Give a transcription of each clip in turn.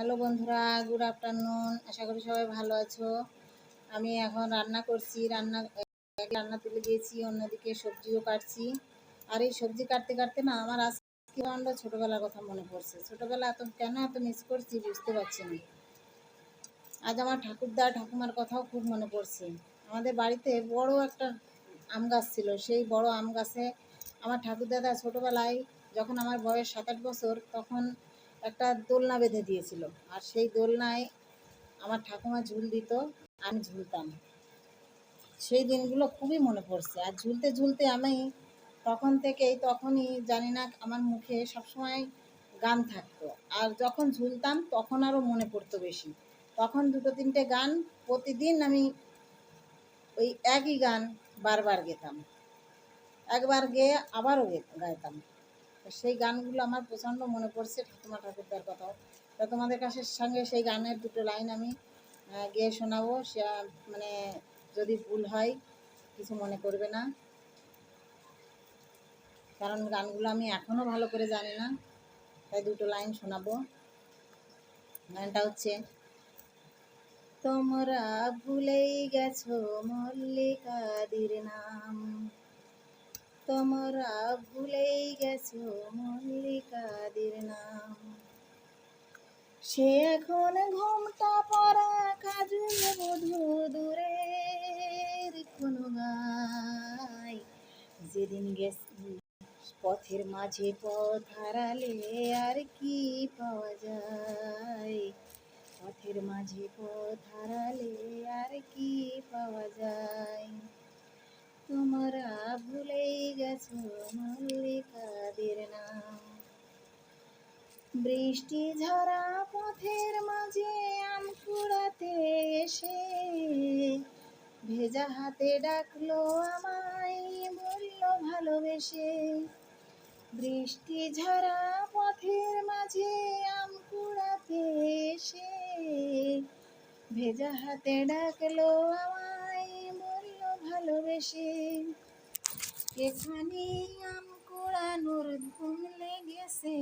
Hello বন্ধুরা good afternoon আশা করি সবাই ভালো আছো। আমি এখন রান্না করছি, রান্না, এক রান্না তুলে দিয়েছি, অন্যদিকে সবজিও কাটছি। আর এই সবজি কাটতে কাটতে না আমার আজকে কাণ্ড ছোটোবেলার কথা মনে পড়ছে। ছোটোবেলা এত, কেন এত মিস করছি বুঝতে পারছি না। আজ আমার ঠাকুরদা, ঠাকুমার কথাও খুব মনে পড়ছে। আমাদের বাড়িতে বড় একটা আম গাছ ছিল, সেই বড় আম গাছে আমার ঠাকুরদাদা ছোটোবেলায় যখন আমার বয়স সাত আট বছর, তখন একটা দোলনা বেঁধে দিয়েছিল। আর সেই দোলনায় আমার ঠাকুমা ঝুল দিত, আমি ঝুলতাম। সেই দিনগুলো খুবই মনে পড়ছে। আর ঝুলতে ঝুলতে আমি তখন থেকেই, তখনই জানি না আমার মুখে সবসময় গান থাকতো। আর যখন ঝুলতাম, তখন আরও মনে পড়তো বেশি। তখন দুটো তিনটে গান প্রতিদিন আমি ওই একই গান বারবার গেতাম। একবার গেয়ে আবারও গাইতাম। সেই গানগুলো আমার প্রচণ্ড মনে পড়ছে ঠাকুমা ঠাকুরদার কথাও। তো তোমাদের কাছে সঙ্গে সেই গানের দুটো লাইন আমি গিয়ে শোনাবো। সে মানে যদি ভুল হয়, কিছু মনে করবে না। কারণ গানগুলো আমি এখনও ভালো করে জানি না, তাই দুটো লাইন শোনাবো। গানটা হচ্ছে, তোমরা ভুলেই গেছো মল্লিকাদির নাম। তোমরা ভুলেই মল্লিকাদির নাম। সে এখন ঘুমটা পরা কাজল বধু দূরের কোনো গায় যেদিন গেছি পথের মাঝে পথ হারালে আর কি পাওয়া যায়? পথের মাঝে পথ হারালে বৃষ্টি ঝরা পথের মাঝে আম কুড়াতে এসে ভেজা হাতে ডাকলো আমায়, বলল ভালোবেসে। বৃষ্টি ঝরা পথের মাঝে আম কুড়াতে এসে ভেজা হাতে ডাকলো আমায়, বলল ভালোবেসে। এখানে আম কুড়ানোর ধুম লেগেছে।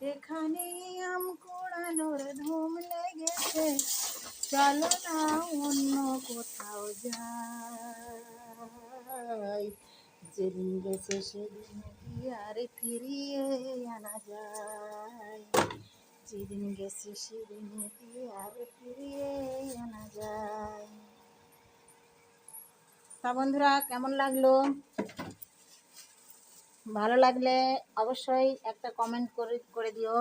এখানে আম কুড়ানোর ধুম লেগেছে। চলো না অন্য কোথাও যাই। যেদিন গেছে সেদিন কি আর ফিরিয়ে আনা যায়। যেদিন গেছে সেদিন কি আর ফিরিয়ে আনা যায়। তা বন্ধুরা, কেমন লাগল? ভালো লাগলে অবশ্যই একটা কমেন্ট করে করে দিও।